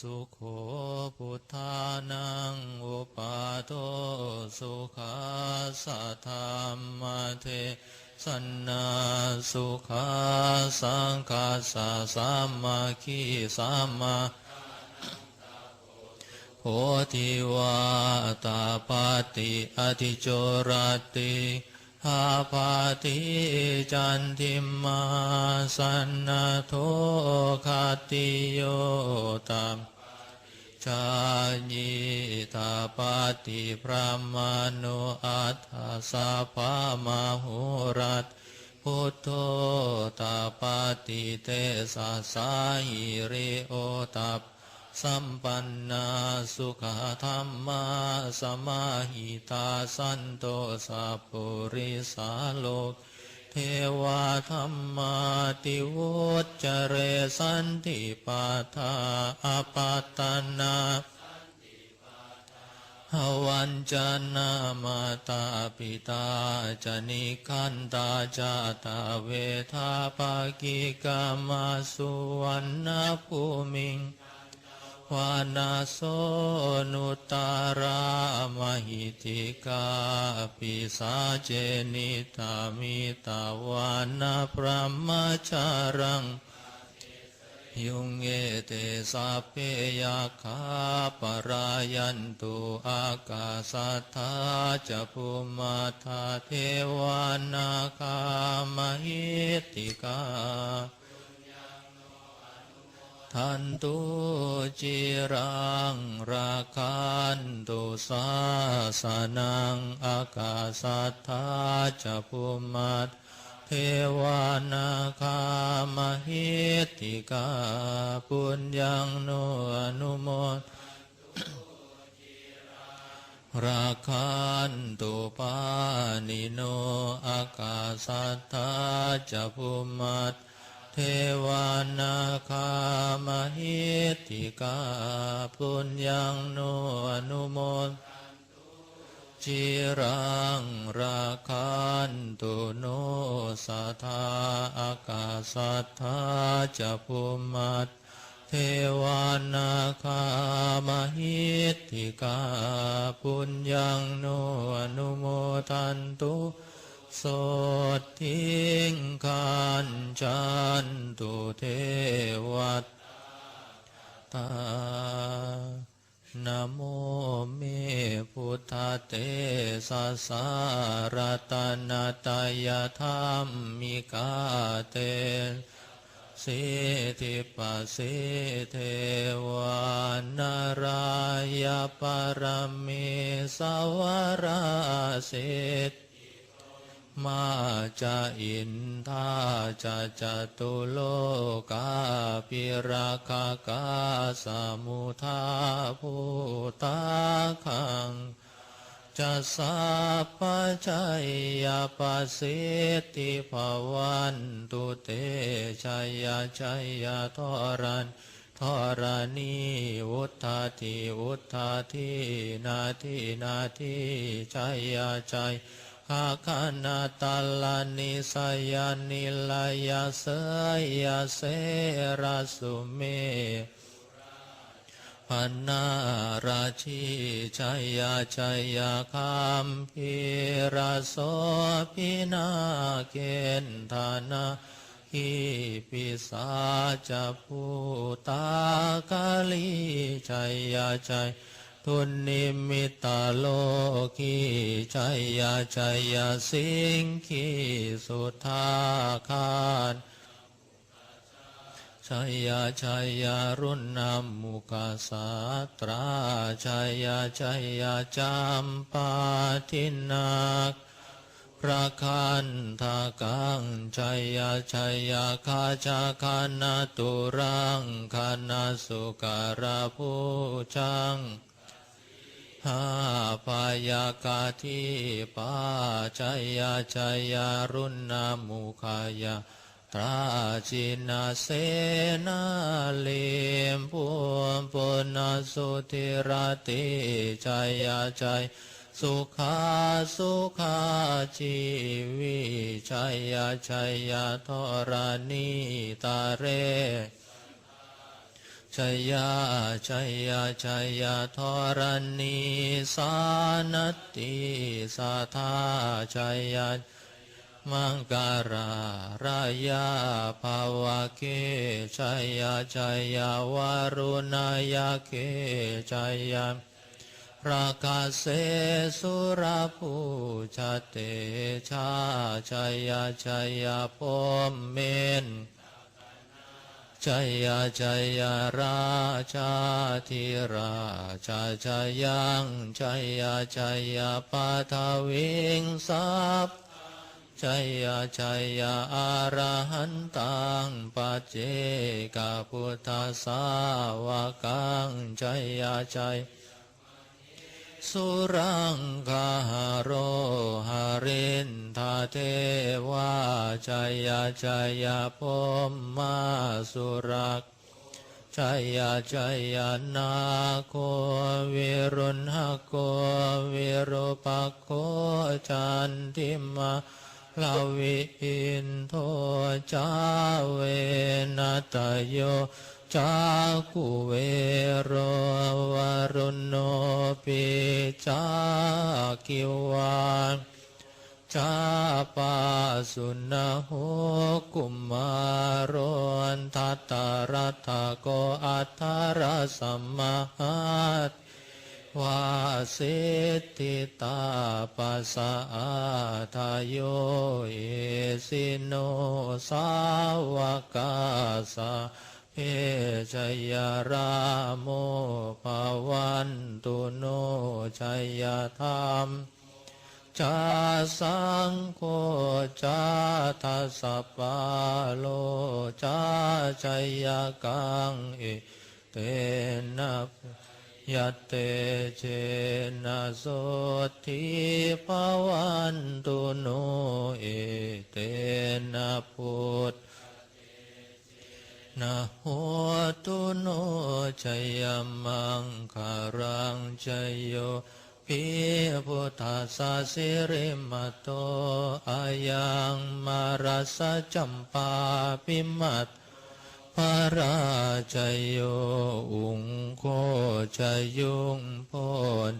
สุขโขพุทธานังอุปาโทสุขาสัทธรรมเทสันนาสุขาสังคาสะสามาคีสามาโพธิวาตาปาติอธิโจรติ หาปาติจันทิมาสันนโทคาติโยตัมชาญิตาปาติพระมานุอัฏฐสาภามาหุรัตพุทโธตาปาติเตสะสาหิริโอตัป สัมปันนาสุขธรรมาสมาหิตาสันโตสัพปุริสาโลกเทวาธรรมาติวุจเจเรสันติปัฏฐาอปัตตนาหวันจนามาตาปิตาจนิคันตาจาตาเวทาปากิกามาสุวรรณภูมิง วานาโสนุตารามหิติกาปิสาเจนิตามิตาวานาพระมจารัง ยุงเอเตสัพเพยาคาปรายันตุอากาสัทธาจะภูมาทาเทวานาคามหิติกา ทันตุจิรังราคันตุสาสนังอากาสัทธาจะภูมัตเทวานาคามหิติกาปุญญังโนอนุโมทราคันตุปานิโนอากาสัทธาจะภูมัต เทวานาคามหิติกาปุญญังโนอนุโมทจิรังราคันตุโนสัทธาอากาสัทธาจะภูมัตเทวานาคามหิติกาปุญญังโนอนุโมทันตุ โสทิงคันจันตุเทวัตตานโมเมพุทธเตสะสารตนาตายธรรมมิกาเตสิทิปัสสิเทวานารายปรมิสวราสิทธิ มาจะอินทาจะจตุโลกาปิราคากาสมุทาภูตาคังจะสัพพชัยยปัสสิทธิภวันตุเตชัยยชัยยทรันทรณีวุฒาทิวุฒาทินาทินาทิชัยยชัยาคานาตัลานิสยานิลายาเสยาเสราสุเมพันนาราชีชัยยาชัยยาคามพิราโสพินาเกณธานาหิปิสาจะภูตากาลีชัยยาชัย ทุนนิมิตาโลกีชัยยาชัยยาสิงคีสุทาคานชัยยาชัยยารุณนามุกาสาตราชัยยาชัยยาจามปาทินักพระคันทากังชัยยาชัยยาคาชาคานาตุรังคานาสุการาภูจัง หาปายากาทิปาชัยาชัยารุณนามุขายาตราจินาเสนาเลมพุมปุณสุธิราติชัยาชัยสุขาสุขาชีวิชัยาชัยาทรานีตาเร ชยาชยาชยาธรณีสานติสัทธาชยามังการารายาภาวะเกชยาชยาวารุณายาเกชยาราคาเสสุรภูชาเตชาชยาชยาพมเมน ชัยาชยาราชาธิราชาชยังชัยาชยาปาทวิงสัพชัยาชยาอารหันตังปัจเจกพุทธสาวกังชัยาชัย สุรังคาหโรหารินทาเทวาชยาชยาพมมาสุรักชยาชยานาโควิรุณหโกวิรุปโคจันทิมาลาวิอินโทจาเวนัตโยจาคุเวโรวรุณโนปิ จาคิวานจาปาสุนโหกุมารนทัตตารัตโกอัทธรสัมมาหัตวาสิทธิตาปัสสะอาทโยเอสิโนสาวกาสา เพชยราโมภาวันตุโนชัยธรรมจาสังโฆจาทัสสะปาโลจาชัยกังเอเตนะยัตเตเชนะโสทิภวันตุโนเอเตนะพุทธ นะโหตุโนชัยมังคารังชัยโยพิพุทธาสาสิริมโตอายังมารัสจัมปาปิมัตพระราชโยอุงโคชยุงโพ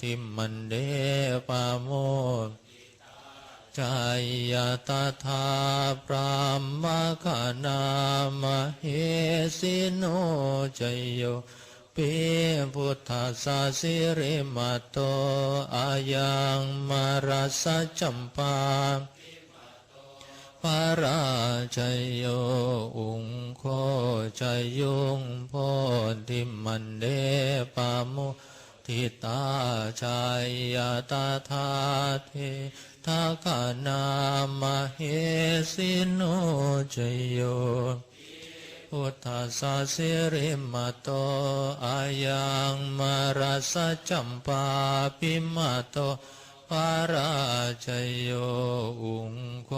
ธิมันเดปาโม จายตถาพระมคณามเหสิโนจโยปิพุทธาสาสิริมาโตอายังมารัสจัมปาพระราชโยอุงโคชยุงโพธิมันเดปาโมทิตาชายตาธาเท ทาคานามเหสิโนชโยพุทธสาสิริมาโตอายังมารัสจัมปาปิมาโตปาราชโยอุงโค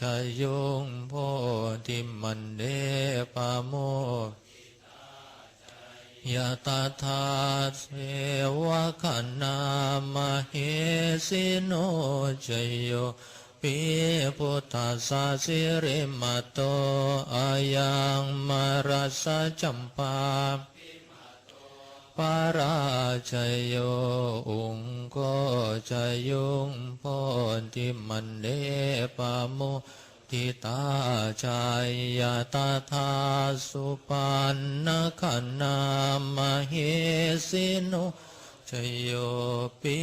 ชยงโพธิมันเดปาโม ยะตาธาเสวะขณามเหสิโนชโยปิพุทธาสาสิริมาโตอายังมารัสจัมปาปาราชโยอุงโกชยุงโพธิมันเดปาโม ทิตาชายาตาธาสุปันนะขันนามเหสิโนชโยปิ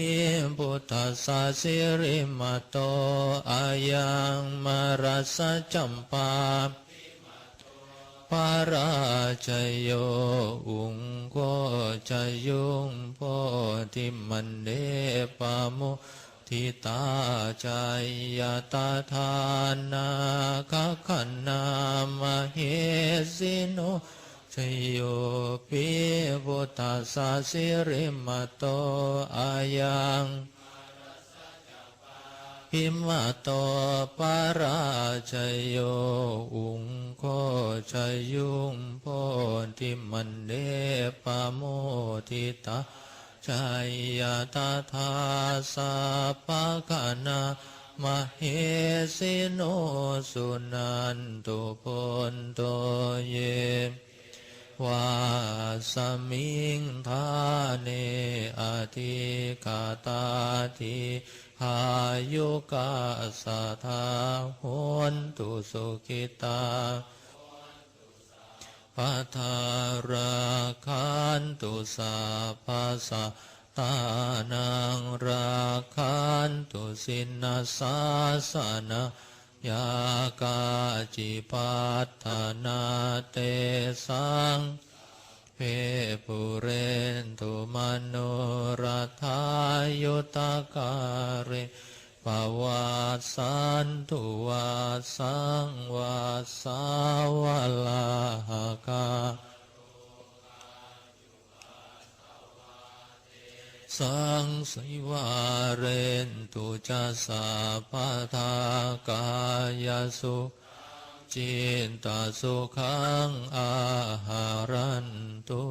พุทธาสาสิริมโตอายังมารสจัมปาปาราชโยอุงโกชยุงโพธิมันเดปาโม ทิตาจายาตาทานาคขันนามเหสิโนชโยปิพุทธาสาสิริมาโตอายังพิมาโตปาราชโยอุงโคชยุงโพธิมันเดปาโมทิตา ชายาตาธาสาปะคณามเหสิโนสุนันตุปนโตเยวาสมิงทาเนอธิกาตาทิหายุกาสะทาโหนตุสุขิตา ปัทาราคันตุสาภาสะตานังราคันตุสินนาสาสนายากาจิปัฏฐานาเตสังเพปุเรนตุมโนรัายุตกาเร ปวัสสันตุวาสังวาสาวลาหกาสังสิวาเรนตุจัสสะปะทากายสุจินตสุขังอาหารันตุ